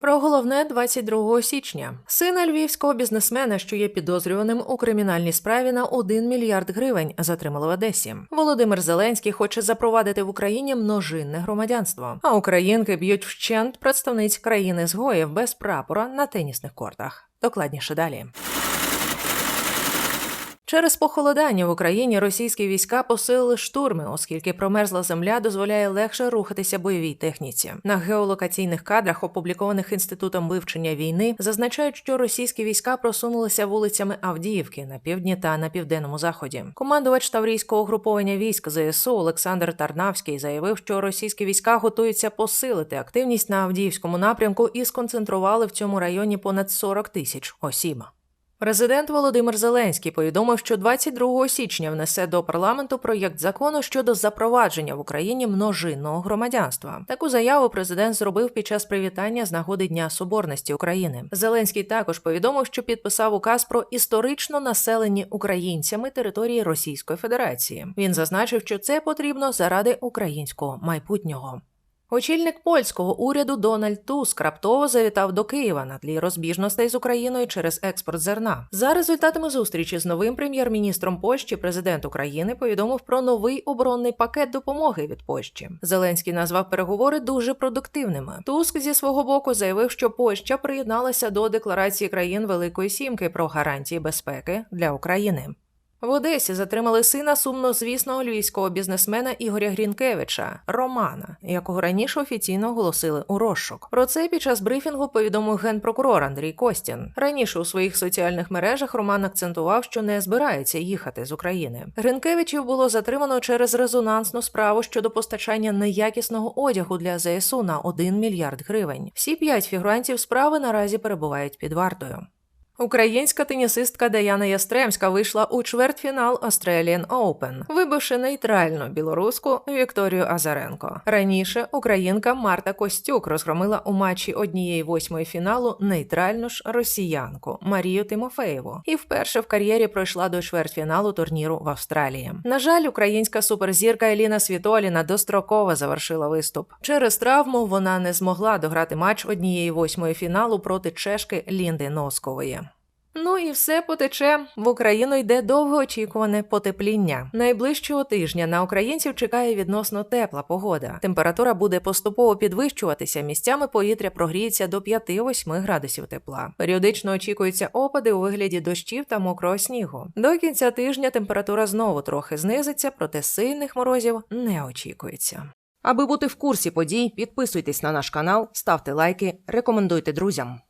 Про головне 22 січня. Сина львівського бізнесмена, що є підозрюваним у кримінальній справі на 1 мільярд гривень, затримали в Одесі. Володимир Зеленський хоче запровадити в Україні множинне громадянство, а українки б'ють вщент представниць країни згоїв без прапора на тенісних кортах. Докладніше далі. Через похолодання в Україні російські війська посилили штурми, оскільки промерзла земля дозволяє легше рухатися бойовій техніці. На геолокаційних кадрах, опублікованих інститутом вивчення війни, зазначають, що російські війська просунулися вулицями Авдіївки на півдні та на південному заході. Командувач Таврійського угруповання військ ЗСУ Олександр Тарнавський заявив, що російські війська готуються посилити активність на Авдіївському напрямку і сконцентрували в цьому районі понад 40 тисяч осіб. Президент Володимир Зеленський повідомив, що 22 січня внесе до парламенту проєкт закону щодо запровадження в Україні множинного громадянства. Таку заяву президент зробив під час привітання з нагоди Дня Соборності України. Зеленський також повідомив, що підписав указ про історично населені українцями території Російської Федерації. Він зазначив, що це потрібно заради українського майбутнього. Очільник польського уряду Дональд Туск раптово завітав до Києва на тлі розбіжностей з Україною через експорт зерна. За результатами зустрічі з новим прем'єр-міністром Польщі, президент України повідомив про новий оборонний пакет допомоги від Польщі. Зеленський назвав переговори дуже продуктивними. Туск зі свого боку заявив, що Польща приєдналася до декларації країн Великої Сімки про гарантії безпеки для України. В Одесі затримали сина сумнозвісного львівського бізнесмена Ігоря Грінкевича Романа, якого раніше офіційно оголосили у розшук. Про це під час брифінгу повідомив генпрокурор Андрій Костін. Раніше у своїх соціальних мережах Роман акцентував, що не збирається їхати з України. Гринкевичів було затримано через резонансну справу щодо постачання неякісного одягу для ЗСУ на 1 мільярд гривень. Всі п'ять фігурантів справи наразі перебувають під вартою. Українська тенісистка Даяна Ястремська вийшла у чвертьфінал Australian Open, вибивши нейтральну білоруську Вікторію Азаренко. Раніше українка Марта Костюк розгромила у матчі однієї восьмої фіналу нейтральну ж росіянку Марію Тимофеєву і вперше в кар'єрі пройшла до чвертьфіналу турніру в Австралії. На жаль, українська суперзірка Еліна Світоліна достроково завершила виступ. Через травму вона не змогла дограти матч однієї восьмої фіналу проти чешки Лінди Носкової. Ну і все потече. В Україну йде довгоочікуване потепління. Найближчого тижня на українців чекає відносно тепла погода. Температура буде поступово підвищуватися. Місцями повітря прогріється до 5-8 градусів тепла. Періодично очікуються опади у вигляді дощів та мокрого снігу. До кінця тижня температура знову трохи знизиться, проте сильних морозів не очікується. Аби бути в курсі подій, підписуйтесь на наш канал, ставте лайки, рекомендуйте друзям.